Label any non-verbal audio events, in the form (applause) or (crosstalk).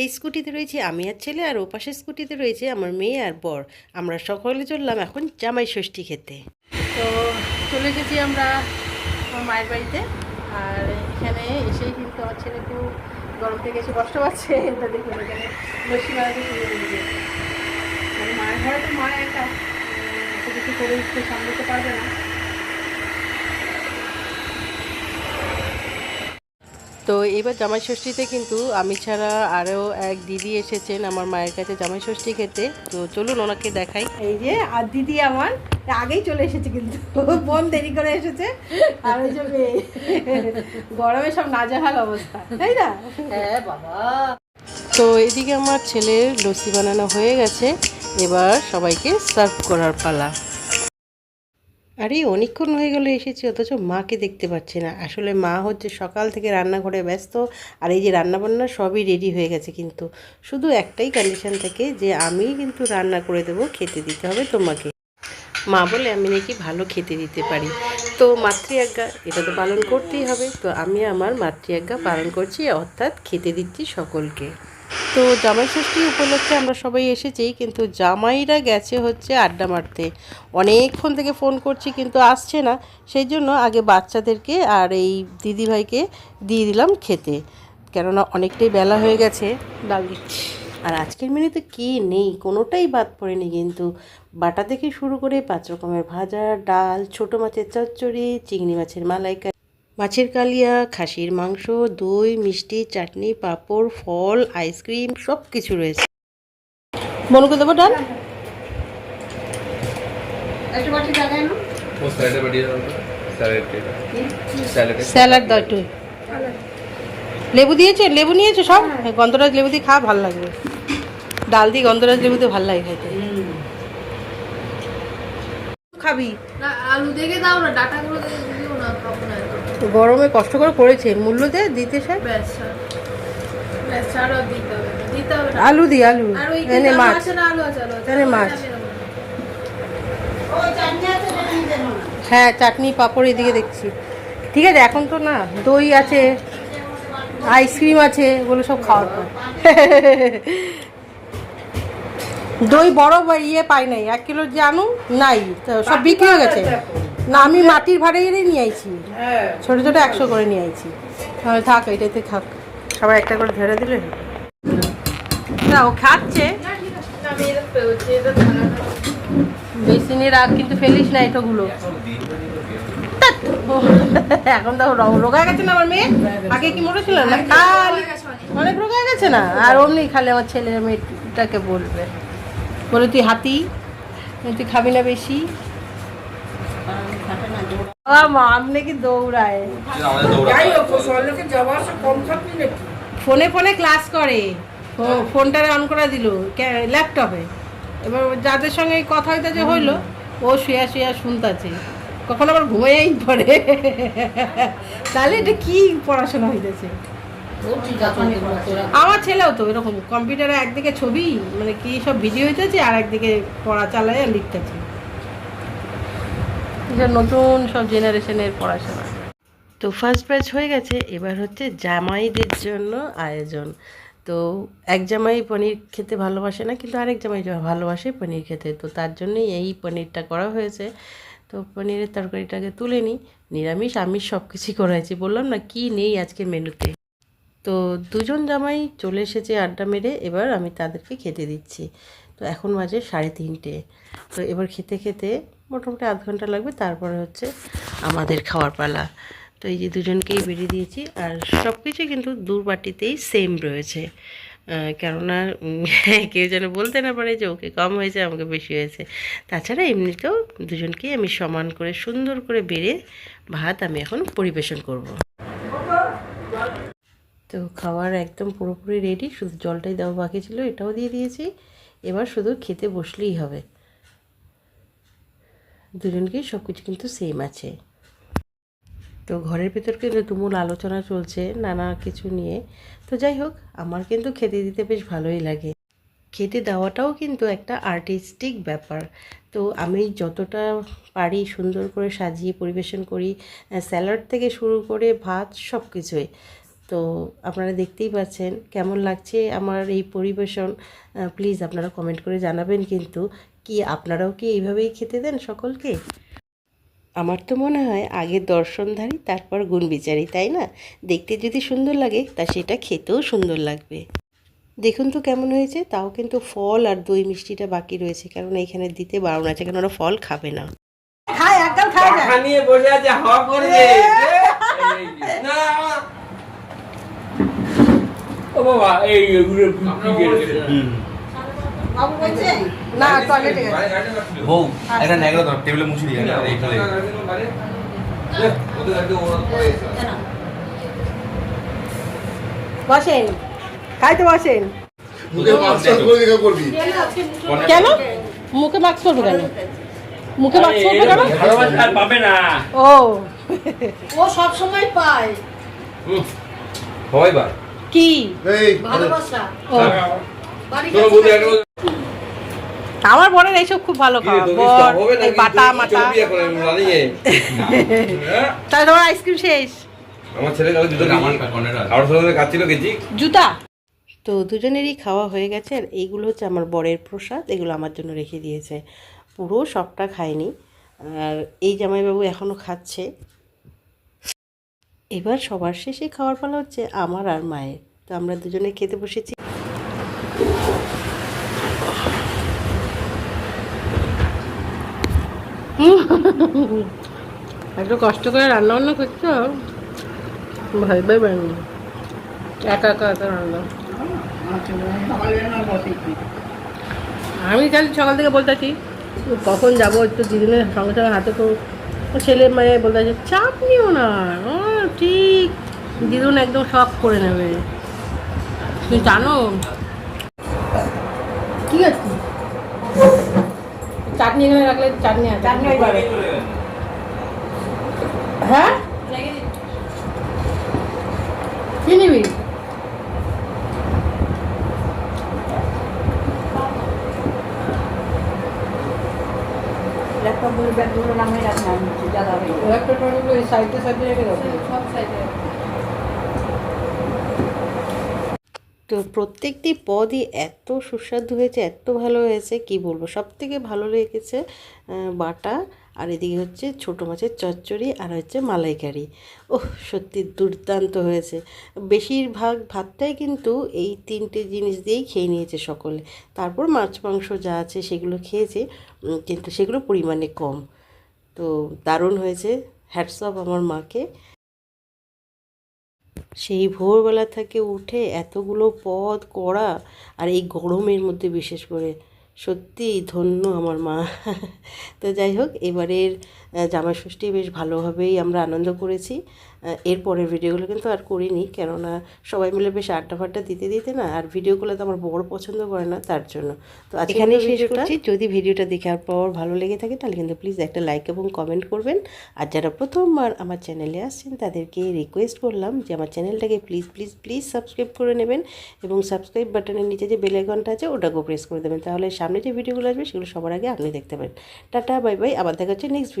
এই স্কুটিতে রয়েছে আমি আর ছেলে, আর ও পাশের স্কুটিতে রয়েছে আমার মেয়ে আর বর। আমরা সকলে চললাম এখন জামাই ষষ্ঠী খেতে। তো চলে এসেছি আমরা আমার মায়ের বাড়িতে। আর এখানে এসেই কিন্তু আমার ছেলে খুব গরম থেকে এসে কষ্ট পাচ্ছে। (laughs) এটা দেখুন এখানে লস্যি বানাতে শুরু করেছে মানে মায়ের ঘরে তো মা একা কিছু করে সামলাতে পারবে না। তো এবার জামাই ষষ্ঠীতে কিন্তু আমি ছাড়া আরও এক দিদি এসেছেন আমার মায়ের কাছে জামাই ষষ্ঠী খেতে। তো চলুন ওনাকে দেখাই। এই যে আর দিদি আমার আগেই চলে এসেছে কিন্তু বোন দেরি করে এসেছে। আর ওই যে গরমে সব নাজেহাল অবস্থা তাই না? হ্যাঁ বাবা। তো এদিকে আমার ছেলের লস্যি বানানো হয়ে গেছে এবার সবাইকে সার্ভ করার পালা। আরে, অনেকক্ষণ হয়ে গেল এসেছি, অথচ মাকে দেখতে পাচ্ছি না। আসলে মা হচ্ছে সকাল থেকে রান্নাঘরে ব্যস্ত, আর এই যে রান্নাবান্না সবই রেডি হয়ে গেছে কিন্তু। শুধু একটাই কন্ডিশন থাকে যে আমি কিন্তু রান্না করে দেবো, খেতে দিতে হবে তোমাকে। মা বলে, আমি নাকি ভালো খেতে দিতে পারি। তো মাতৃ আজ্ঞা এটা তো পালন করতেই হবে। তো আমি আমার মাতৃ আজ্ঞা পালন করছি, অর্থাৎ খেতে দিচ্ছি সকলকে। তো জামাই ষষ্ঠী উপলক্ষে আমরা সবাই এসেছি কিন্তু জামাইরা গেছে হচ্ছে আড্ডা মারতে। অনেকক্ষণ থেকে ফোন করছি কিন্তু আসছে না। সেই জন্য আগে বাচ্চাদেরকে আর এই দিদিভাইকে দিয়ে দিলাম খেতে। কেননা অনেকটাই বেলা হয়ে গেছে। ডাল দিচ্ছি আর আজকের মেনুতে কি নেই? কোনোটাই বাদ পড়েনি কিন্তু। বাটা থেকে শুরু করে পাঁচ রকমের ভাজা ডাল ছোট মাছের চচ্চড়ি চিংড়ি মাছের মালাইকারি। মাছের কালিয়া খাসির মাংস দই মিষ্টি চাটনি পাঁপড় ফল আইসক্রিম সব কিছু রয়েছে বনুকে দেবো ডাল? লেবু দিয়েছে? লেবু নিয়েছে সব? হ্যাঁ। হ্যাঁ, গন্ধরাজ লেবু দিয়ে খাওয়া ভালো লাগবে। ডাল দিয়ে গন্ধরাজ লেবু দিয়ে ভালো লাগে খাইতে খাবি? আলু দেখে দাও না ডাটাগুলো দিও না গরমে কষ্ট করে করেছে মূল্য দে দিতে স্যার? আলু দি আলু। এনে মাছ। এনে মাছ। হ্যাঁ চাটনি পাঁপড় এদিকে দেখছি। ঠিক আছে এখন তো না দই আছে আইসক্রিম আছে এগুলো সব খাওয়ার পর দই বড় বা ইয়ে পাই নাই এক কিলো যে আনু নাই তো সব বিক্রি হয়ে গেছে। না আমি মাটির ভাড়ে এনে নিয়ে আইছি। ছোটো ছোটো একশো করে নিয়ে আইছি। তাহলে থাক এটাতে থাক। সবাই একটা করে ধরে দিলে না ও খাচ্ছে। না, ঠিক আছে। না, আমি এটা পেয়েছি, এটা ঢাকা দাও। বেসিনে রাখ কিন্তু ফেলিস না এটাগুলো এখন তো রোগা গেছে না আমার মেয়ে? আগে কি মোটা ছিল না খালি অনেক। রোগা গেছে না? আর অমনি খালি আমার ছেলে মেয়েটাকে বলবে। বলে তুই হাতি? তুই খাবি না বেশি? ফোনে ফোনে ক্লাস করে। ফো- ফোনটারে অন করে দিল ল্যাপটপে এবার যাদের সঙ্গে কথা হইতেছে হইল, ও শুয়া শুয়া শুনতাছে। কখন আবার ঘুমাইয়াই পড়ে। তাহলে এটা কি পড়াশোনা হইতেছে? আমার ছেলেও তো এরকম, কম্পিউটারে একদিকে ছবি মানে কি সব ভিডিও হইতেছে, আর একদিকে পড়া চালায় আর লিখতেছে। এটা নতুন সব জেনারেশনের পড়াশোনা। তো ফার্স্ট ব্যাচ হয়ে গেছে, এবার হচ্ছে জামাইদের জন্য আয়োজন। তো এক জামাই পনির খেতে ভালোবাসে না, কিন্তু আরেক জামাই ভালোবাসে পনির খেতে। তো তার জন্যই এই পনিরটা করা হয়েছে। তো পনিরের তরকারিটাকে তুলে নিই। নিরামিষ, আমিষ সব কিছুই করা হয়েছে। বললাম না, কি নেই আজকে মেনুতে? তো দুজন জামাই চলে এসেছে আড্ডা মেরে, এবার আমি তাদেরকে খেতে দিচ্ছি। তো এখন বাজে সাড়ে তিনটে। তো এবার খেতে খেতে মোটামুটি আধ ঘণ্টা লাগবে, তারপরে হচ্ছে আমাদের খাওয়ার পালা। তো এই যে দুজনকেই বেরিয়ে দিয়েছি, আর সব কিছু কিন্তু দু বাটিতেই সেম রয়েছে। কেননা (laughs) কেউ যেন বলতে না পারে যে ওকে কম হয়েছে, আমাকে বেশি হয়েছে। তাছাড়া এমনিতেও দুজনকেই আমি সমান করে, সুন্দর করে বেড়ে ভাত আমি এখন পরিবেশন করব। তো খাওয়ার একদম পুরোপুরি রেডি শুধু জলটাই দেওয়া বাকি ছিল, এটাও দিয়ে দিয়েছি। এবার শুধু খেতে বসলেই হবে। দুজনকেই সব কিছু কিন্তু সেম আছে। তো ঘরের ভেতর কিন্তু তুমুল আলোচনা চলছে, নানা কিছু নিয়ে। তো যাই হোক, আমার কিন্তু খেতে দিতে বেশ ভালোই লাগে। খেতে দেওয়াটাও কিন্তু একটা আর্টিস্টিক ব্যাপার। তো আমি যতটা পারি সুন্দর করে সাজিয়ে পরিবেশন করি স্যালাড থেকে শুরু করে ভাত সব কিছুই তো আপনারা দেখতেই পাচ্ছেন কেমন লাগছে আমার এই পরিবেশন। প্লিজ আপনারা কমেন্ট করে জানাবেন কিন্তু কি আপনারাও কি এইভাবেই খেতে দেন সকলকে? আমার তো মনে হয় আগে দর্শনধারী তারপর গুণ বিচারি তাই না? দেখতে যদি সুন্দর লাগে তা সেটা খেতেও সুন্দর লাগবে। দেখুন তো কেমন হয়েছে তাও কিন্তু ফল আর দই মিষ্টিটা বাকি রয়েছে কারণ এখানে দিতে বারণ আছে কারণ ওরা ফল খাবে না। খায় একদম খায় যায় নিয়ে বসে আছে হাওয়া করবে না ও বাবা এই এগুলো না টয়লেটে বউ একটা ন্যাগরা ধর টেবিলে মুছে দিয়ে এইখানে বসেন। খাইতে বসেন। মুখে মাস্টার করে দেখা করবি। কেন? মুখে মাস্ক করব কেন? মুখে মাস্ক করব কেন? ভালোবাসা আর পাবে না। ও। ও সব সময় পায়। হয় বা কি? ভালোবাসা। আমার বরের এইসব খুব ভালো খাওয়া বর বাটা মাটা? তাহলে তোমার আইসক্রিম শেষ। আমার ছেলে কাল দুটো আমার আমার কর্নার কারোর সাথে কাচ্ছিল গেছি জুতা। তো দুজনেরই খাওয়া হয়ে গেছে আর এইগুলো হচ্ছে আমার বরের প্রসাদ এগুলো আমার জন্য রেখে দিয়েছে। পুরো সবটা খায়নি আর এই জামাইবাবু এখনও খাচ্ছে। এবার সবার শেষে খাওয়ার পালা হচ্ছে আমার আর মায়ের। তো আমরা দুজনে খেতে বসেছি। একটু কষ্ট করে রান্না বান্না করছ? ভাই ভাই বানি একা একা একা রান্না। আমি কাল সকাল থেকে বলতেছি কখন যাব একটু দিদিনের সঙ্গে সঙ্গে হাতে করে ছেলে মেয়ে বলতেছে চাপ নিও না। ও ঠিক, দিদুন একদম শখ করে নেবে। তুমি জানো? কি আছে? চাটনি এখানে রাখলে চাটনি চাটনি হ্যাঁ কি নিবি? একটা টমেটো এই সাইডে সাইডে রেখে দাও। সব সাইডে। তো প্রত্যেকটি পদই এত সুস্বাদু হয়েছে, এত ভালো হয়েছে, কি বলব? সব থেকে ভালো লেগেছে বাটা, আর এদিকে হচ্ছে ছোটো মাছের চচ্চড়ি, আর হচ্ছে মালাইকারি। ওহ, সত্যি দুর্দান্ত হয়েছে। বেশিরভাগ ভাতটাই কিন্তু এই তিনটে জিনিস দিয়েই খেয়ে নিয়েছে সকলে। তারপর মাছ মাংস যা আছে সেগুলো খেয়েছে কিন্তু সেগুলো পরিমাণে কম। তো দারুণ হয়েছে। হ্যাটস অফ আমার মাকে। সেই ভোরবেলা থেকে উঠে এতগুলো পদ করা আর এই গরমের মধ্যে বিশেষ করে, সত্যি ধন্য আমার মা। তো যাই হোক, এবারের জামাষষ্ঠী বেশ ভালোভাবেই আমরা আনন্দ করেছি। আহ, এরপরের ভিডিওগুলো কিন্তু আর করিনি কেননা সবাই মিলে বেশ আড্ডা ফাড্ডা দিতে দিতে না আর ভিডিওগুলো তো আমার বড় পছন্দ করে না তার জন্য। তো এখানেই শেষ করছি। যদি ভিডিওটা দেখার পর ভালো লেগে থাকে তাহলে কিন্তু প্লিজ একটা লাইক এবং কমেন্ট করবেন। আর যারা প্রথমবার আমার চ্যানেলে আসছেন তাদেরকে রিকোয়েস্ট করলাম যে আমার চ্যানেলটাকে প্লিজ প্লিজ প্লিজ সাবস্ক্রাইব করে নেবেন এবং সাবস্ক্রাইব বাটনের নিচে যে বেল আইকনটা আছে ওটাকেও প্রেস করে দেবেন। তাহলে সামনে যে ভিডিওগুলো আসবে সেগুলো সবার আগে আপনি দেখতে পাবেন। টাটা বাই বাই আবার দেখা হচ্ছে নেক্সট ভিডিও